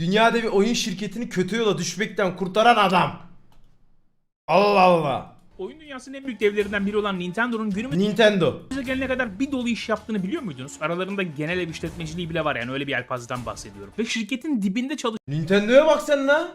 Dünyada bir oyun şirketini kötü yola düşmekten kurtaran adam. Allah Allah. Oyun dünyasının en büyük devlerinden biri olan Nintendo'nun günümüze Nintendo. gelene kadar bir dolu iş yaptığını biliyor muydunuz? Aralarında genel ev işletmeciliği bile var yani öyle bir yelpazeden bahsediyorum. Ve şirketin dibinde Nintendo'ya bak sen lan.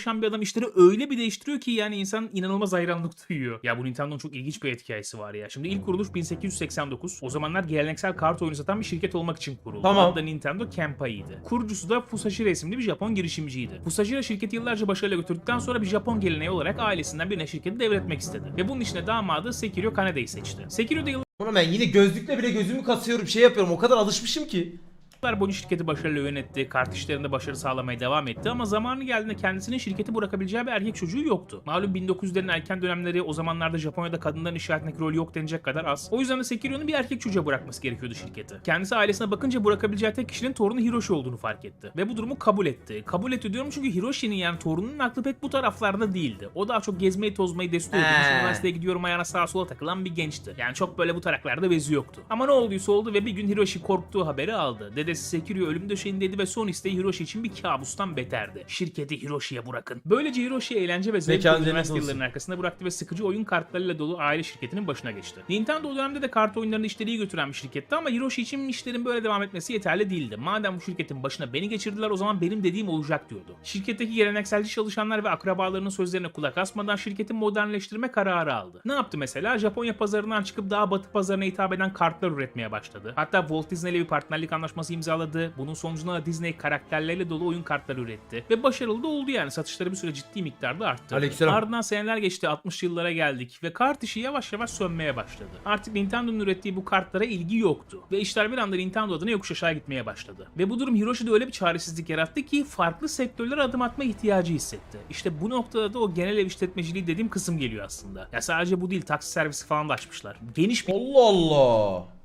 Çalışan bir adam işleri öyle bir değiştiriyor ki yani insan inanılmaz hayranlık duyuyor. Ya bu Nintendo'nun çok ilginç bir hikayesi var ya. Şimdi ilk kuruluş 1889. O zamanlar geleneksel kart oyunu satan bir şirket olmak için kuruldu. Tamam. Adı da Nintendo Kenpai'ydi. Kurucusu da Fusashira isimli bir Japon girişimciydi. Fusashira şirketi yıllarca başarıyla götürdükten sonra bir Japon geleneği olarak ailesinden birine şirketi devretmek istedi. Ve bunun içine damadı Sekiro Kanede'yi seçti. Sekiro da Bunu ben yine gözlükle bile gözümü kasıyorum şey yapıyorum o kadar alışmışım ki. Yıllar boyunca şirketi başarıyla yönetti, kart işlerinde başarı sağlamaya devam etti ama zamanı geldiğinde kendisinin şirketi bırakabileceği bir erkek çocuğu yoktu. Malum 1900'lerin erken dönemleri o zamanlarda Japonya'da kadınların iş hayatındaki rolü yok denecek kadar az. O yüzden de Sekiro'nun bir erkek çocuğa bırakması gerekiyordu şirketi. Kendisi ailesine bakınca bırakabileceği tek kişinin torunu Hiroshi olduğunu fark etti. Ve bu durumu kabul etti. Kabul etti diyorum çünkü Hiroshi'nin yani torununun aklı pek bu taraflarda değildi. O daha çok gezmeyi tozmayı destur. He. Üniversiteye gidiyorum ayağına sağa sola takılan bir gençti. Yani çok böyle bu taraklarda bezi yoktu. Ama ne olduysa oldu ve bir gün Hiroshi korktuğu haberi aldı. Dedesi Sekiro ölüm döşeğindeydi ve son isteği Hiroshi için bir kabustan beterdi. Şirketi Hiroshi'ye bırakın. Böylece Hiroshi eğlence ve zevk üniversite yıllarının arkasında bıraktı ve sıkıcı oyun kartlarıyla dolu aile şirketinin başına geçti. Nintendo o dönemde de kart oyunlarında işleri iyi götüren bir şirketti ama Hiroshi için işlerin böyle devam etmesi yeterli değildi. Madem bu şirketin başına beni geçirdiler o zaman benim dediğim olacak diyordu. Şirketteki gelenekselci çalışanlar ve akrabalarının sözlerine kulak asmadan şirketi modernleştirme kararı aldı. Ne yaptı mesela? Japonya pazarından çıkıp daha batı pazarına hitap eden kartlar üretmeye başladı. Hatta Walt Disney ile bir partnerlik anlaşması imzaladı. Bunun sonucunda da Disney karakterleriyle dolu oyun kartları üretti. Ve başarılı da oldu yani. Satışları bir süre ciddi miktarda arttı. Aleykümselam. Ardından seneler geçti 60 yıllara geldik ve kart işi yavaş yavaş sönmeye başladı. Artık Nintendo'nun ürettiği bu kartlara ilgi yoktu. Ve işler bir anda Nintendo adına yokuş aşağı gitmeye başladı. Ve bu durum Hiroshi'de öyle bir çaresizlik yarattı ki farklı sektörlere adım atma ihtiyacı hissetti. İşte bu noktada da o genel ev işletmeciliği dediğim kısım geliyor aslında. Ya sadece bu değil taksi servisi falan da açmışlar. Geniş bir Allah Allah.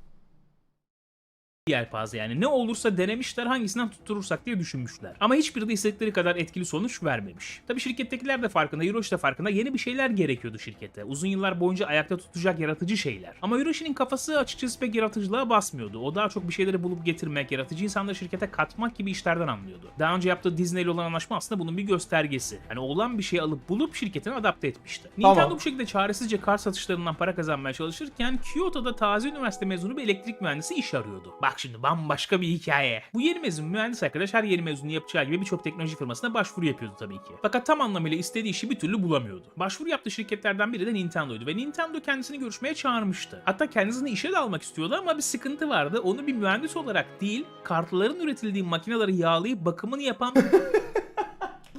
Yelpaze yani. Ne olursa denemişler hangisinden tutturursak diye düşünmüşler. Ama hiçbiri de istedikleri kadar etkili sonuç vermemiş. Tabi şirkettekiler de farkında, Hiroshi de farkında yeni bir şeyler gerekiyordu şirkete. Uzun yıllar boyunca ayakta tutacak yaratıcı şeyler. Ama Hiroshi'nin kafası açıkçası pek yaratıcılığa basmıyordu. O daha çok bir şeyleri bulup getirmek, yaratıcı insanları şirkete katmak gibi işlerden anlıyordu. Daha önce yaptığı Disney ile olan anlaşma aslında bunun bir göstergesi. Yani olan bir şeyi alıp bulup şirketine adapte etmişti. Tamam. Nintendo bu şekilde çaresizce kar satışlarından para kazanmaya çalışırken Kyoto'da taze üniversite mezunu bir elektrik mühendisi iş arıyordu. Bak şimdi bambaşka bir hikaye. Bu yeni mezun mühendis arkadaş her yeni mezunu yapacağı gibi birçok teknoloji firmasına başvuru yapıyordu tabii ki. Fakat tam anlamıyla istediği işi bir türlü bulamıyordu. Başvuru yaptığı şirketlerden biri de Nintendo'ydu ve Nintendo kendisini görüşmeye çağırmıştı. Hatta kendisini işe de almak istiyordu ama bir sıkıntı vardı. Onu bir mühendis olarak değil, kartların üretildiği makineleri yağlayıp bakımını yapan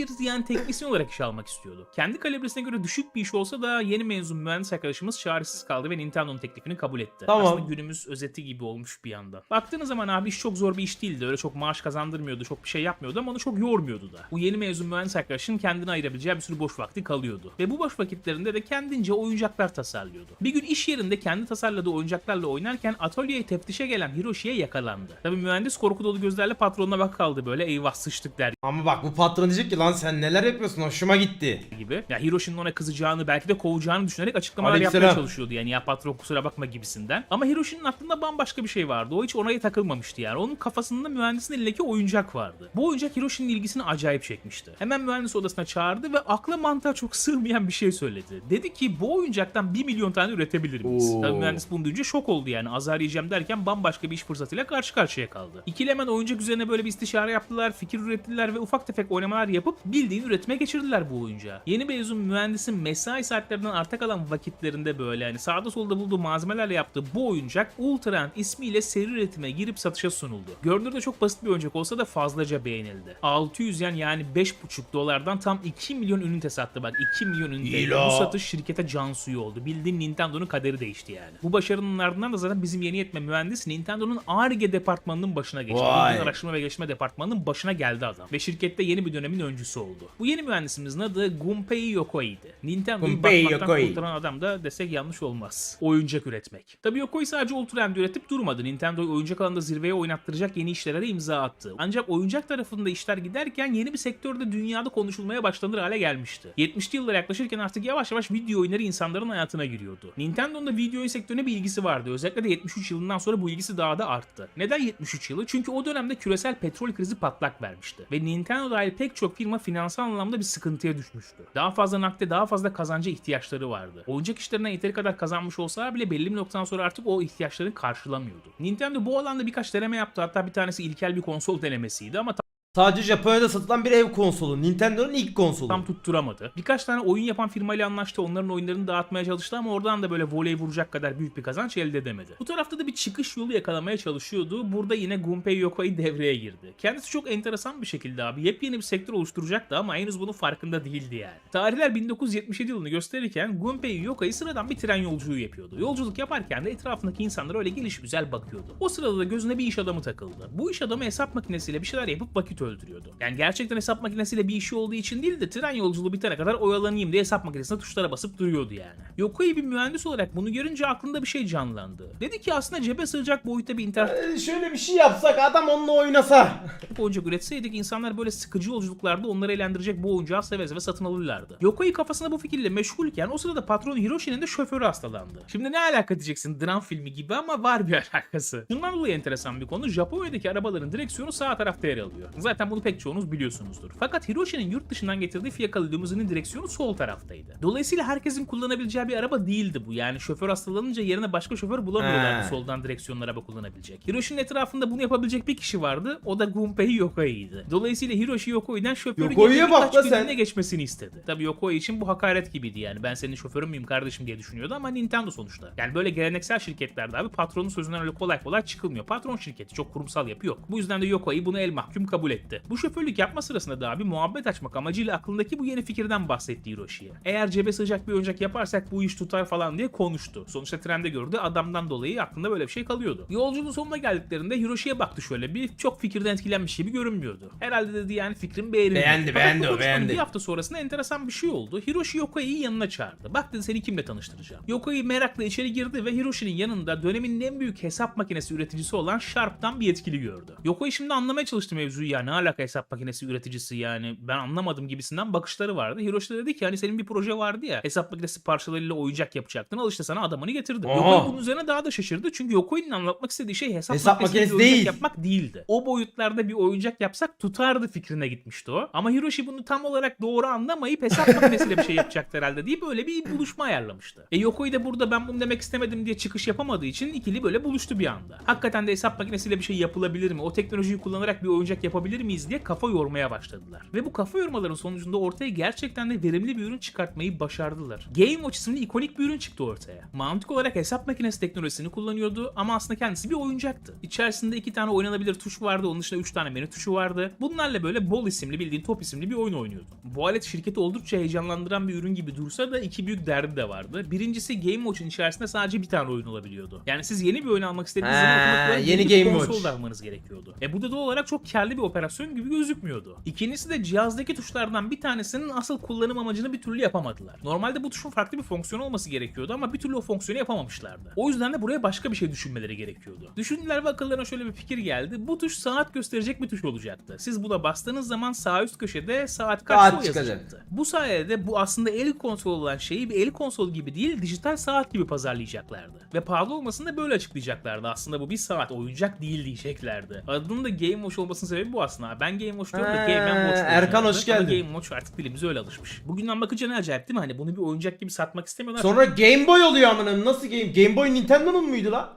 bir ziyan teknisyen olarak işe almak istiyordu. Kendi kalibresine göre düşük bir iş olsa da yeni mezun mühendis arkadaşımız çaresiz kaldı ve Nintendo'nun teklifini kabul etti. Tamam. Aslında günümüz özeti gibi olmuş bir anda. Baktığınız zaman abi iş çok zor bir iş değildi. Öyle çok maaş kazandırmıyordu, çok bir şey yapmıyordu ama onu çok yormuyordu da. Bu yeni mezun mühendis arkadaşın kendine ayırabileceği bir sürü boş vakti kalıyordu. Ve bu boş vakitlerinde de kendince oyuncaklar tasarlıyordu. Bir gün iş yerinde kendi tasarladığı oyuncaklarla oynarken atölyeye teftişe gelen Hiroshi'ye yakalandı. Tabi mühendis korku dolu gözlerle patronuna bak kaldı böyle eyvah sıçtık der Ama bak bu patron diyecek ki lan sen neler yapıyorsun hoşuma gitti. gibi. Ya Hiroshi'nin ona kızacağını belki de kovacağını düşünerek açıklamalar Aleykümselam. yapmaya çalışıyordu yani ya patron kusura bakma gibisinden. Ama Hiroshi'nin aklında bambaşka bir şey vardı. O hiç oraya takılmamıştı yani. Onun kafasında mühendisin elindeki oyuncak vardı. Bu oyuncak Hiroshi'nin ilgisini acayip çekmişti. Hemen mühendis odasına çağırdı ve akla mantığa çok sığmayan bir şey söyledi. Dedi ki bu oyuncaktan 1 milyon tane üretebilir miyiz? Oo. Tabii mühendis bunu duyunca şok oldu yani. Azar yiyeceğim derken bambaşka bir iş fırsatıyla karşı karşıya kaldı. İkili hemen oyuncak üzerine böyle bir istişare yaptılar, fikir ürettiler ve ufak tefek oynamalar yapıp bildiğin üretime geçirdiler bu oyuncağı. Yeni mezun mühendisin mesai saatlerinden arta kalan vakitlerinde böyle hani sağda solda bulduğu malzemelerle yaptığı bu oyuncak Ultraend ismiyle seri üretime girip satışa sunuldu. Görünürde çok basit bir oyuncak olsa da fazlaca beğenildi. 600 yen yani 5,5 dolardan tam 2 milyon ünite sattı bak 2 milyon ünite. Bu satış şirkete can suyu oldu. Bildiğin Nintendo'nun kaderi değişti yani. Bu başarının ardından da zaten bizim yeni yetme mühendis Nintendo'nun ARGE departmanının başına geçti. Araştırma ve geliştirme departmanının başına geldi adam. Ve şirkette yeni bir dönemin öncüsü üreticisi oldu. Bu yeni mühendisimizin adı Gunpei Yokoi'ydi. Nintendo'yu batmaktan Yokoi. kurtaran adam da desek yanlış olmaz. Oyuncak üretmek. Tabii Yokoi sadece Ultra Hand üretip durmadı. Nintendo'yu oyuncak alanında zirveye oynattıracak yeni işlere de imza attı. Ancak oyuncak tarafında işler giderken yeni bir sektörde dünyada konuşulmaya başlanır hale gelmişti. 70'li yıllara yaklaşırken artık yavaş yavaş video oyunları insanların hayatına giriyordu. Nintendo'nun da video oyun sektörüne bir ilgisi vardı. Özellikle de 73 yılından sonra bu ilgisi daha da arttı. Neden 73 yılı? Çünkü o dönemde küresel petrol krizi patlak vermişti. Ve Nintendo dahil pek çok firma finansal anlamda bir sıkıntıya düşmüştü. Daha fazla nakde daha fazla kazanca ihtiyaçları vardı. Oyuncak işlerinden yeteri kadar kazanmış olsalar bile belli bir noktadan sonra artık o ihtiyaçlarını karşılamıyordu. Nintendo bu alanda birkaç deneme yaptı. Hatta bir tanesi ilkel bir konsol denemesiydi ama Sadece Japonya'da satılan bir ev konsolu. Nintendo'nun ilk konsolu. tam tutturamadı. Birkaç tane oyun yapan firmayla anlaştı. Onların oyunlarını dağıtmaya çalıştı ama oradan da böyle voley vuracak kadar büyük bir kazanç elde edemedi. Bu tarafta da bir çıkış yolu yakalamaya çalışıyordu. Burada yine Gunpei Yokoi devreye girdi. Kendisi çok enteresan bir şekilde abi yepyeni bir sektör oluşturacaktı ama henüz bunun farkında değildi yani. Tarihler 1977 yılını gösterirken Gunpei Yokoi sıradan bir tren yolculuğu yapıyordu. Yolculuk yaparken de etrafındaki insanlara öyle geliş güzel bakıyordu. O sırada da gözüne bir iş adamı takıldı. Bu iş adamı hesap makinesiyle bir şeyler yapıp vakit öldürüyordu. Yani gerçekten hesap makinesiyle bir işi olduğu için değil de tren yolculuğu bitene kadar oyalanayım diye hesap makinesine tuşlara basıp duruyordu yani. Yokoi bir mühendis olarak bunu görünce aklında bir şey canlandı. Dedi ki aslında cebe sığacak boyutta bir internet Ee, şöyle bir şey yapsak adam onunla oynasa. oyuncak üretseydik insanlar böyle sıkıcı yolculuklarda onları eğlendirecek bu oyuncağı seve seve satın alırlardı. Yokoi kafasında bu fikirle meşgulken o sırada patron Hiroshi'nin de şoförü hastalandı. Şimdi ne alaka diyeceksin dram filmi gibi ama var bir alakası. Bundan dolayı enteresan bir konu Japonya'daki arabaların direksiyonu sağ tarafta yer alıyor. Zaten bunu pek çoğunuz biliyorsunuzdur. Fakat Hiroshi'nin yurt dışından getirdiği fiyakalı limuzinin direksiyonu sol taraftaydı. Dolayısıyla herkesin kullanabileceği bir araba değildi bu. Yani şoför hastalanınca yerine başka şoför bulamıyorlardı He. soldan direksiyonlu araba kullanabilecek. Hiroshi'nin etrafında bunu yapabilecek bir kişi vardı. O da Gunpei Yokoi'ydi. Dolayısıyla Hiroshi Yokoi'den şoförün Yokoi'ye bak la sen. geçmesini istedi. Tabii Yokoi için bu hakaret gibiydi yani. Ben senin şoförün müyüm kardeşim diye düşünüyordu ama Nintendo sonuçta. Yani böyle geleneksel şirketlerde abi patronun sözünden öyle kolay kolay çıkılmıyor. Patron şirketi çok kurumsal yapı yok. Bu yüzden de Yokoi bunu el mahkum kabul etti. Bu şoförlük yapma sırasında da abi muhabbet açmak amacıyla aklındaki bu yeni fikirden bahsetti Hiroshi'ye. Eğer cebe sığacak bir oyuncak yaparsak bu iş tutar falan diye konuştu. Sonuçta trende gördü adamdan dolayı aklında böyle bir şey kalıyordu. Yolculuğun sonuna geldiklerinde Hiroshi'ye baktı şöyle bir çok fikirden etkilenmiş gibi görünmüyordu. Herhalde dedi yani fikrim beğenildi. Beğendi, beğendi o, beğendi. Bir hafta sonrasında enteresan bir şey oldu. Hiroshi Yokoi'yi yanına çağırdı. Bak dedi seni kimle tanıştıracağım. Yokoi merakla içeri girdi ve Hiroshi'nin yanında dönemin en büyük hesap makinesi üreticisi olan Sharp'tan bir yetkili gördü. Yokoi şimdi anlamaya çalıştı mevzuyu ya ne alaka hesap makinesi üreticisi yani ben anlamadım gibisinden bakışları vardı. Hiroshi de dedi ki hani senin bir proje vardı ya hesap makinesi parçalarıyla oyuncak yapacaktın al işte sana adamını getirdim. Aha. Yokoi bunun üzerine daha da şaşırdı çünkü Yokoi'nin anlatmak istediği şey hesap, Hesap makinesi oyuncak değil. yapmak değildi. O boyutlarda bir oyuncak yapsak tutardı fikrine gitmişti o. Ama Hiroshi bunu tam olarak doğru anlamayıp hesap makinesiyle bir şey yapacaktı herhalde deyip böyle bir buluşma ayarlamıştı. E Yokoi de burada ben bunu demek istemedim diye çıkış yapamadığı için ikili böyle buluştu bir anda. Hakikaten de hesap makinesiyle bir şey yapılabilir mi? O teknolojiyi kullanarak bir oyuncak yapabilir miyiz diye kafa yormaya başladılar. Ve bu kafa yormaların sonucunda ortaya gerçekten de verimli bir ürün çıkartmayı başardılar. Game Watch isimli ikonik bir ürün çıktı ortaya. Mantık olarak hesap makinesi teknolojisini kullanıyordu ama aslında kendisi bir oyuncaktı. İçerisinde iki tane oynanabilir tuş vardı, onun dışında üç tane menü tuşu vardı. Bunlarla böyle Ball isimli bildiğin top isimli bir oyun oynuyordu. Bu alet şirketi oldukça heyecanlandıran bir ürün gibi dursa da iki büyük derdi de vardı. Birincisi Game Watch'un içerisinde sadece bir tane oyun olabiliyordu. Yani siz yeni bir oyun almak istediğiniz zaman yeni yeni bir Game konsol almanız gerekiyordu. E bu da doğal olarak çok karlı bir operasyon gibi gözükmüyordu. İkincisi de cihazdaki tuşlardan bir tanesinin asıl kullanım amacını bir türlü yapamadılar. Normalde bu tuşun farklı bir fonksiyon olması gerekiyordu ama bir türlü o fonksiyonu yapamamışlardı. O yüzden de buraya başka bir şey düşünmeleri gerekiyordu. Düşündüler ve akıllarına şöyle bir fikir geldi. Bu tuş saat gösterecek bir tuş olacaktı. Siz buna bastığınız zaman sağ üst köşede saat kaç Saat yazacaktı. Bu sayede bu aslında el konsol olan şeyi bir el konsol gibi değil dijital saat gibi pazarlayacaklardı. Ve pahalı olmasını da böyle açıklayacaklardı. Aslında bu bir saat oyuncak değil diyeceklerdi. Adının da Game Watch olmasının sebebi bu aslında. Ben Game Watch diyorum da Game Watch. Erkan diyorlardı. hoş Ama geldin. Game Watch artık dilimize öyle alışmış. Bugünden bakınca ne acayip değil mi? Hani bunu bir oyuncak gibi satmak istemiyorlar. Sonra Game Boy oluyor amına. Nasıl Game? Game Boy Nintendo'nun muydu la?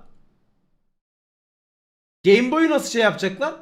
Game Boy'u nasıl şey yapacaklar?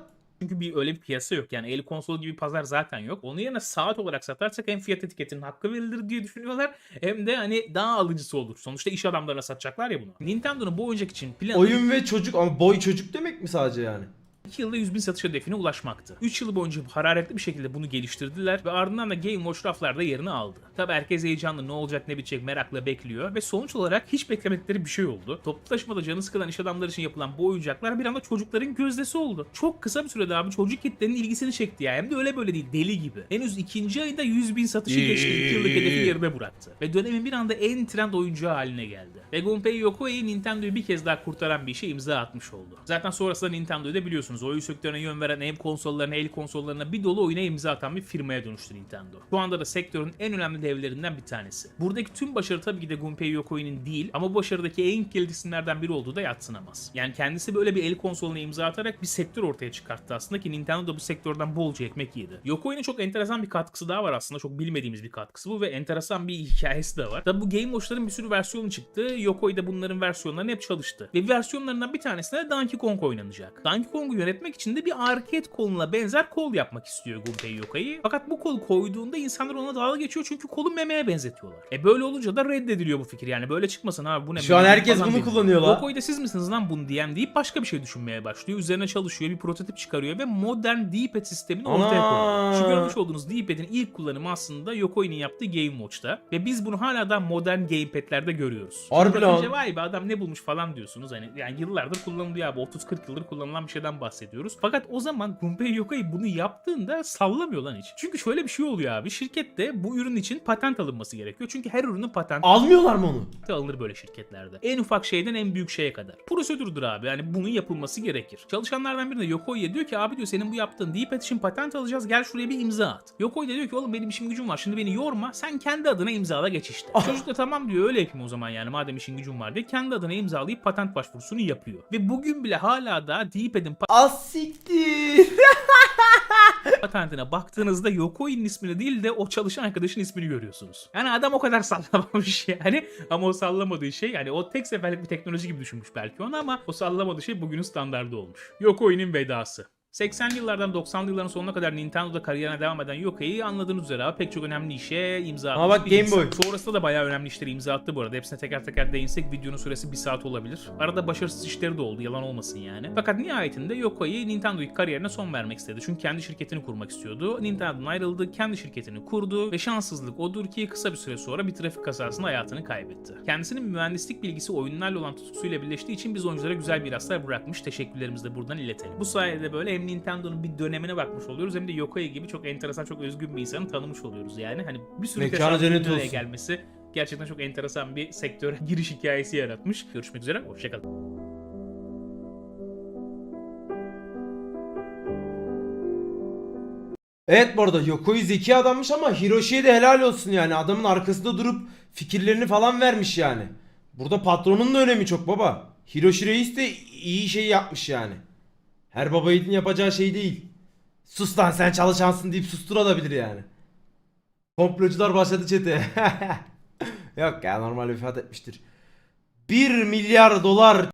Çünkü bir öyle bir piyasa yok. Yani el konsol gibi pazar zaten yok. Onun yerine saat olarak satarsak hem fiyat etiketinin hakkı verilir diye düşünüyorlar. Hem de hani daha alıcısı olur. Sonuçta iş adamlarına satacaklar ya bunu. Nintendo'nun bu oyuncak için planı Oyun ve çocuk ama boy çocuk demek mi sadece yani? 2 yılda 100 bin satış hedefine ulaşmaktı. 3 yıl boyunca hararetli bir şekilde bunu geliştirdiler ve ardından da Game Watch raflarda yerini aldı. Tabi herkes heyecanlı ne olacak ne bitecek merakla bekliyor ve sonuç olarak hiç beklemedikleri bir şey oldu. Toplu taşımada canı sıkılan iş adamları için yapılan bu oyuncaklar bir anda çocukların gözdesi oldu. Çok kısa bir sürede abi çocuk kitlenin ilgisini çekti ya. Hem de öyle böyle değil deli gibi. Henüz ikinci ayda 100 bin satışı geçti. 2 yıllık hedefi yarıda bıraktı. Ve dönemin bir anda en trend oyuncağı haline geldi. Ve Gunpei Yokoi Nintendo'yu bir kez daha kurtaran bir işe imza atmış oldu. Zaten sonrasında Nintendo'yu da biliyorsunuz. Oyun sektörüne yön veren hem konsollarına, el konsollarına bir dolu oyuna imza atan bir firmaya dönüştü Nintendo. Şu anda da sektörün en önemli devlerinden bir tanesi. Buradaki tüm başarı tabii ki de Gunpei Yokoi'nin değil ama bu başarıdaki en kilit isimlerden biri olduğu da yatsınamaz. Yani kendisi böyle bir el konsoluna imza atarak bir sektör ortaya çıkarttı aslında ki Nintendo da bu sektörden bolca ekmek yedi. Yokoi'nin çok enteresan bir katkısı daha var aslında. Çok bilmediğimiz bir katkısı bu ve enteresan bir hikayesi de var. Tabi bu Game Watch'ların bir sürü versiyonu çıktı. Yokoi da bunların versiyonlarını hep çalıştı. Ve versiyonlarından bir tanesinde de Donkey Kong oynanacak. Donkey Kong'u yönetmek için de bir arcade koluna benzer kol yapmak istiyor Gunpei Yokai. Fakat bu kolu koyduğunda insanlar ona dalga geçiyor çünkü kolu memeye benzetiyorlar. E böyle olunca da reddediliyor bu fikir. Yani böyle çıkmasın abi bu ne? Şu an herkes bunu kullanıyor lan. Yokoi de siz misiniz lan bunu diyen deyip başka bir şey düşünmeye başlıyor. Üzerine çalışıyor, bir prototip çıkarıyor ve modern D-pad sistemini ortaya koyuyor. Şu görmüş olduğunuz D-pad'in ilk kullanımı aslında Yokoi'nin yaptığı Game Watch'ta ve biz bunu hala da modern gamepad'lerde görüyoruz. Harbi lan. vay be adam ne bulmuş falan diyorsunuz. Hani yani yıllardır kullanılıyor abi. 30-40 yıldır kullanılan bir şeyden bahsediyoruz. Fakat o zaman Gunpei Yokai bunu yaptığında sallamıyor lan hiç. Çünkü şöyle bir şey oluyor abi. Şirkette bu ürün için patent alınması gerekiyor. Çünkü her ürünün patenti Almıyorlar mı onu? alınır böyle şirketlerde. En ufak şeyden en büyük şeye kadar. Prosedürdür abi. Yani bunun yapılması gerekir. Çalışanlardan biri de Yokoi'ye diyor ki abi diyor senin bu yaptığın D-pad için patent alacağız. Gel şuraya bir imza at. Yokoi de diyor ki oğlum benim işim gücüm var. Şimdi beni yorma. Sen kendi adına imzala geç işte. Ah. Çocuk da tamam diyor öyle yapayım o zaman yani madem işin gücüm var diye kendi adına imzalayıp patent başvurusunu yapıyor. Ve bugün bile hala da D-pad'in Asiktir. patentine baktığınızda Yokoi'nin ismini değil de o çalışan arkadaşın ismini görüyorsunuz. Yani adam o kadar sallamamış yani ama o sallamadığı şey yani o tek seferlik bir teknoloji gibi düşünmüş belki onu ama o sallamadığı şey bugünün standardı olmuş. Yokoi'nin vedası. 80'li yıllardan 90'lı yılların sonuna kadar Nintendo'da kariyerine devam eden Yokoi'yi anladığınız üzere abi pek çok önemli işe imza Ama atmış bak bir Game. Boy. Sonrasında da bayağı önemli işleri imza attı bu arada. Hepsine teker teker değinsek videonun süresi bir saat olabilir. Arada başarısız işleri de oldu yalan olmasın yani. Fakat nihayetinde Yokoi Nintendo'yu kariyerine son vermek istedi. Çünkü kendi şirketini kurmak istiyordu. Nintendo'dan ayrıldı, kendi şirketini kurdu ve şanssızlık odur ki kısa bir süre sonra bir trafik kazasında hayatını kaybetti. Kendisinin mühendislik bilgisi oyunlarla olan tutkusuyla birleştiği için biz oyunculara güzel miraslar bırakmış. Teşekkürlerimizi de buradan iletelim. Bu sayede böyle hem Nintendo'nun bir dönemine bakmış oluyoruz hem de Yokoi gibi çok enteresan, çok özgün bir insanı tanımış oluyoruz yani. Hani bir sürü Mekanı cennet olsun. gelmesi gerçekten çok enteresan bir sektöre giriş hikayesi yaratmış. Görüşmek üzere, hoşçakalın. Evet bu arada Yokoi zeki adammış ama Hiroshi'ye de helal olsun yani. Adamın arkasında durup fikirlerini falan vermiş yani. Burada patronun da önemi çok baba. Hiroshi Reis de iyi şey yapmış yani. Her baba yiğidin yapacağı şey değil. Sus lan sen çalışansın deyip susturabilir yani. Komplocular başladı çete. Yok ya normal vefat etmiştir. 1 milyar dolar